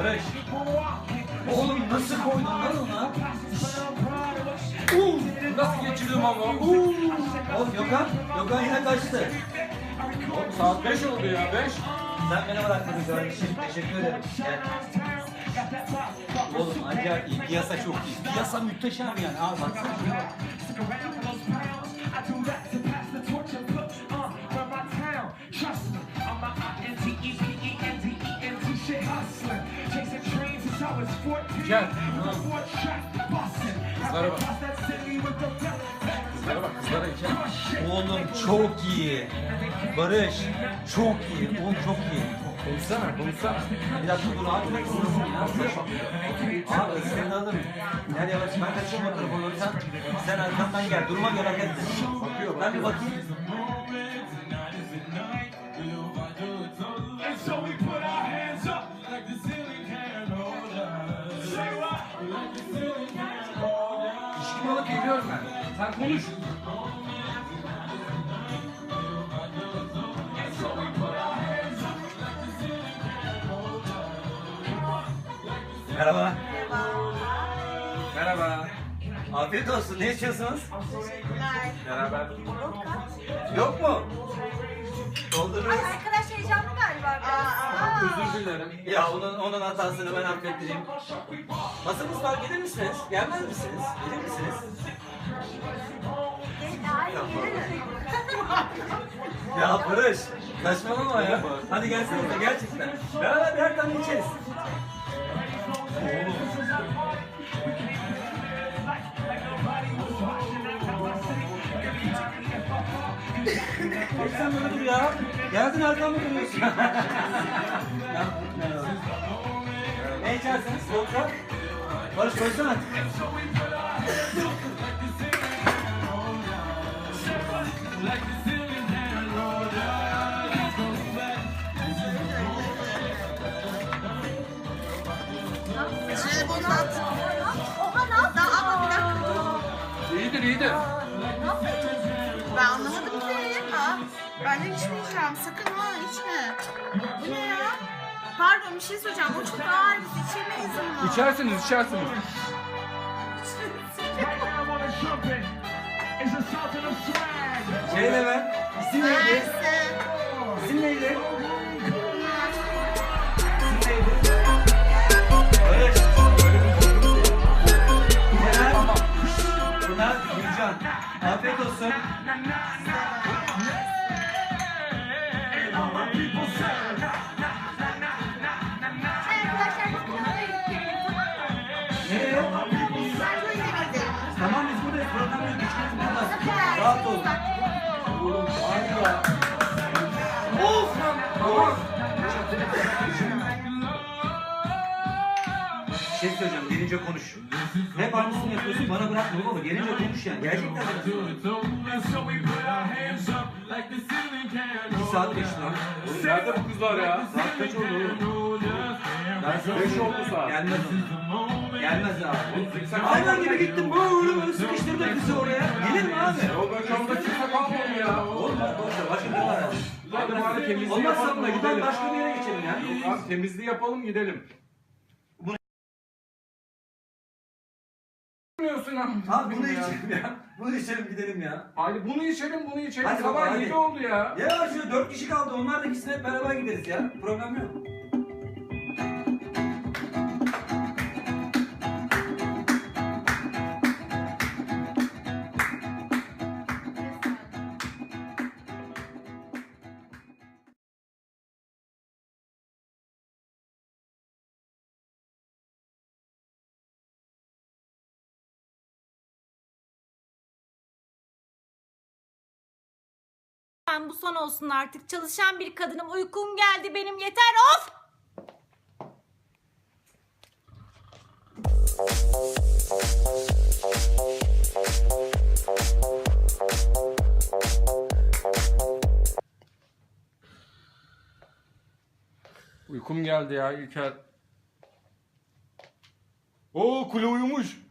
Barış. Oğlum nasıl koydun lan ona? Uuu, nasıl geçirdim ama? Uuu. Oğlum Gökhan, Gökhan yine kaçtı. Oğlum saat 5 oldu ya 5. Sen beni bırakmadın kardeşim. Teşekkür ederim. Gel. Oğlum acayip iyi. Piyasa çok iyi. Piyasa muhteşem yani. Abi baksana Gel. Kızlara bak. Kızlara bak kızlara gel. Oğlum çok iyi. Barış çok iyi. Oğlum çok iyi. Konuşsana konuşsana. Bir dakika dur abi. Konuşsun ya? Abi seni alırım. Gel yavaş ben kaçayım o doğru. Sen, sen arkamdan gel. Duruma et. Bakıyor Ben bir bakayım. Sen konuş. Merhaba. Merhaba. Afiyet olsun. Ne içiyorsunuz? Beraber. Yok mu? Doldururuz. Arkadaş heyecanlı galiba biraz. Özür dilerim. Ya onun, onun hatasını ben affettireyim. Masamız var gelir misiniz? Gelmez misiniz? Gelir misiniz? Yürü. Ya Barış, saçmalama ya. Hadi gelsene de gerçekten. Beraber birer tane içeriz. Geç sen böyle dur ya. Geldin arkamda duruyorsun. Ya, ne içersiniz? Vodka? Barış koysana. Oha ne yaptın? İyidir iyidir. Ben de içmeyeceğim. Sakın ha içme. Bu ne ya? Pardon bir şey söyleyeceğim. Bu çok ağır. Biz içemeyiz bunu. İçersiniz içersiniz. Şey de ben. İsim neydi? Versin. İsim neydi? Rahat ol. Şey. Gelince konuş. Hep aynısını yapıyorsun. Bana bırakma baba. Gelince konuş yani. Gerçekten. Bir saat geçti lan. Nerede bu kızlar ya? Saat kaç oldu oğlum? Beş oldu saat. Gelmez o. Gelmez abi. Hayvan gibi gittim böyle böyle sıkıştırdı kızı oraya. Gelir mi abi? Yol başımda kimse kalmadı ya. Olmaz boşver başka bir var. Hadi bari temizliği Olmazsa yapalım gidelim başka bir yere geçelim ya. Yok abi temizliği yapalım gidelim. Abi. Abi bunu ya. içelim ya. Bunu içelim gidelim ya. Hadi bunu içelim bunu içelim. Hadi Sabah hadi. 7 oldu ya. Ya şu dört kişi kaldı onlar da gitsin hep beraber gideriz ya. Problem yok. Ben bu son olsun artık. Çalışan bir kadınım. Uykum geldi benim. Yeter of! Uykum geldi ya İlker. Oo kule uyumuş.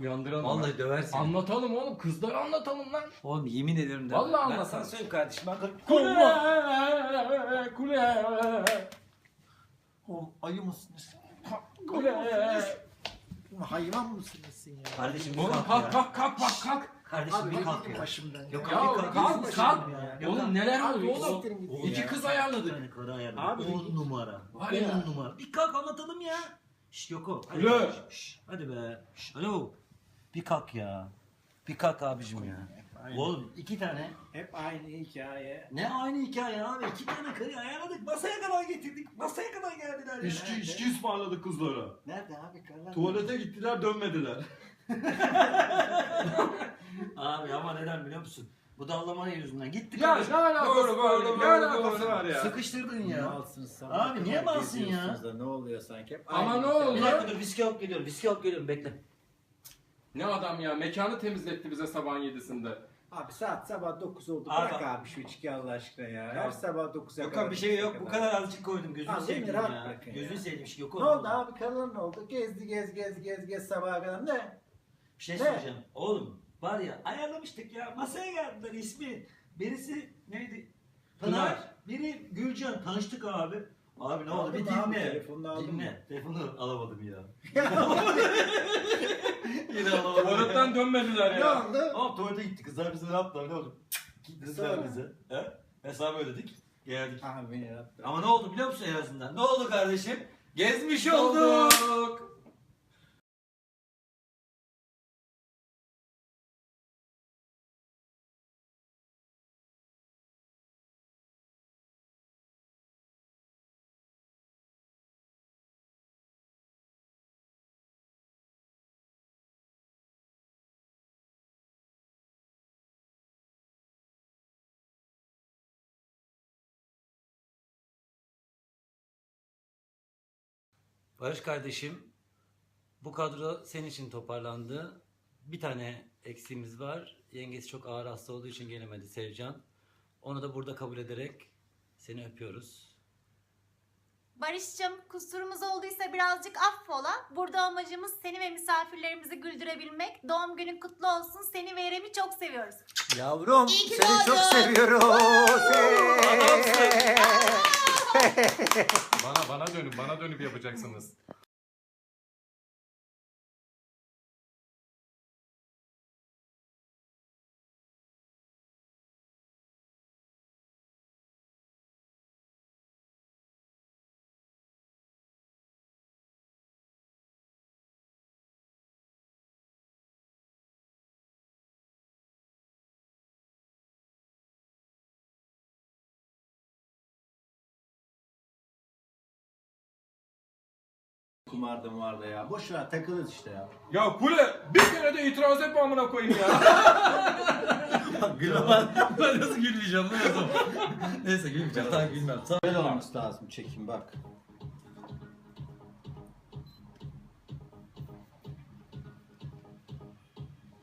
Uyandıralım. Vallahi mı? döversin. Anlatalım oğlum. Kızlara anlatalım lan. Oğlum yemin ederim de. Vallahi Ben anlatamam. sana söyleyeyim kardeşim. Ben Kule. Kule. Oğlum ayı mısınız? Kule. Hayvan mısınız sen ya? Kardeşim bir Oğlum kalk kalk ya. kalk kalk bak kalk. Kardeşim Abi bir kalk ya. başımdan. Yok Ya kalk. kalk Kalk kalk. ya. Oğlum neler oluyor? oğlum, O- siktirin gidin İki kız ayarladık. Abi, 10 numara. Var 10 ya. numara. Bir kalk anlatalım ya. Şşt Yoko. Hadi şşt, Hadi be. Şşt, Alo. Bir kalk ya. Bir kalk abicim ya. Aynı. Oğlum iki tane. Hep aynı hikaye. Ne aynı hikaye abi. İki tane karı ayarladık. Masaya kadar getirdik. Masaya kadar geldiler. İçki, içki ısmarladık kızlara. Nerede abi karlar? Tuvalete gittiler dönmediler. Abi ama neden biliyor musun? Bu dallamanın yüzünden. Gittik. Ya ne alakası Doğru, var? doğru, Ne doğru, alakası doğru. var ya? Sıkıştırdın Ne ya. alsın sana? Abi, niye malsın ya? Ne oluyor sanki? Hep Ama aynı ne oldu? Bir dakika dur viski alıp geliyorum. Viski alıp geliyorum bekle. Ne adam ya mekanı temizletti bize sabahın yedisinde. Abi saat sabah 9 oldu. Bırak abi şu içki Allah aşkına ya. Her sabah 9'a kadar. Yok bir şey yok. Bu 9'a kadar azıcık koydum. Gözünü Abi, seveyim rahat ya. bırakın ya. Gözünü seveyim. Şey yok Ne oldu abi? Karılar ne oldu? Gezdi gez gez gez gez sabaha kadar. Ne? Bir şey Ne? söyleyeceğim. Oğlum var ya ayarlamıştık ya. Masaya geldiler ismi. Birisi neydi? Pınar. Pınar. Biri Gülcan. Tanıştık abi. Abi ne oldu? Bir mı abi? dinle. Telefonunu aldın dinle. Telefonu alamadım ya. Yine alamadım. Tuvaletten dönmediler Ne ya. oldu? Ama tuvalete gitti. Kızlar bize ne yaptılar ne oldu? Sonra? bize. He? Hesabı ödedik. Geldik. Abi beni yarattı. Ama ne oldu biliyor musun en azından? Ne oldu kardeşim? Gezmiş olduk. Barış kardeşim, bu kadro senin için toparlandı. Bir tane eksiğimiz var. Yengesi çok ağır hasta olduğu için gelemedi Sevcan. Onu da burada kabul ederek seni öpüyoruz. Barış'cığım kusurumuz olduysa birazcık affola. Burada amacımız seni ve misafirlerimizi güldürebilmek. Doğum günün kutlu olsun. Seni ve İrem'i çok seviyoruz. Yavrum İyi ki seni çok doğdun. seviyorum. Bana bana dönüp bana dönüp yapacaksınız. Kumarda mumarda ya. Boş ver takılırız işte ya. Ya kule bir kere de itiraz etme amına koyayım ya. Gülmem. ben nasıl gülmeyeceğim lan o zaman? Neyse gülmeyeceğim. Tamam gülmem. Tamam. Böyle olması lazım çekim bak.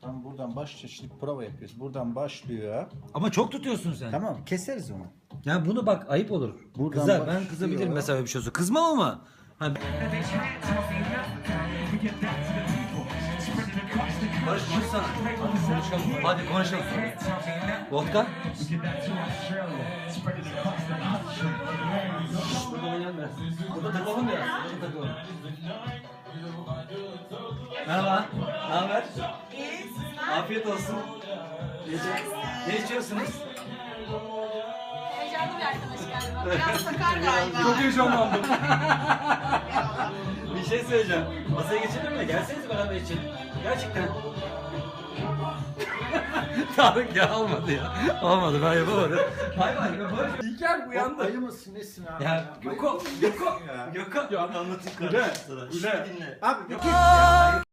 Tam buradan başlıyor. Şimdi prova yapıyoruz. Buradan başlıyor. Ama çok tutuyorsun sen. Tamam keseriz onu. Ya bunu bak ayıp olur. Buradan Kızar ben başlıyor. kızabilirim mesela öyle bir şey olsa. Kızmam ama. Ha. Barış konuşsana. Konuşalım. Hadi konuşalım. Vodka? Burada oynanmaz. Burada takılalım ya. Burada takılalım. Merhaba. Ne haber? İyi? Afiyet olsun. Ne içiyorsunuz? Heyecanlı bir arkadaş galiba. Biraz sakar galiba. Çok heyecanlandım. Bir şey söyleyeceğim. Masaya geçelim mi? Gelsenize beraber içelim. Gerçekten. Tarık ya olmadı ya. Olmadı ben yapamadım. Hay hay ya Barış. İlker uyandı. Ayı mısın nesin abi? Ya Göko, Göko, Ya. Göko. Ya, Anlatayım kardeşim sana. Şimdi dinle. Abi ya.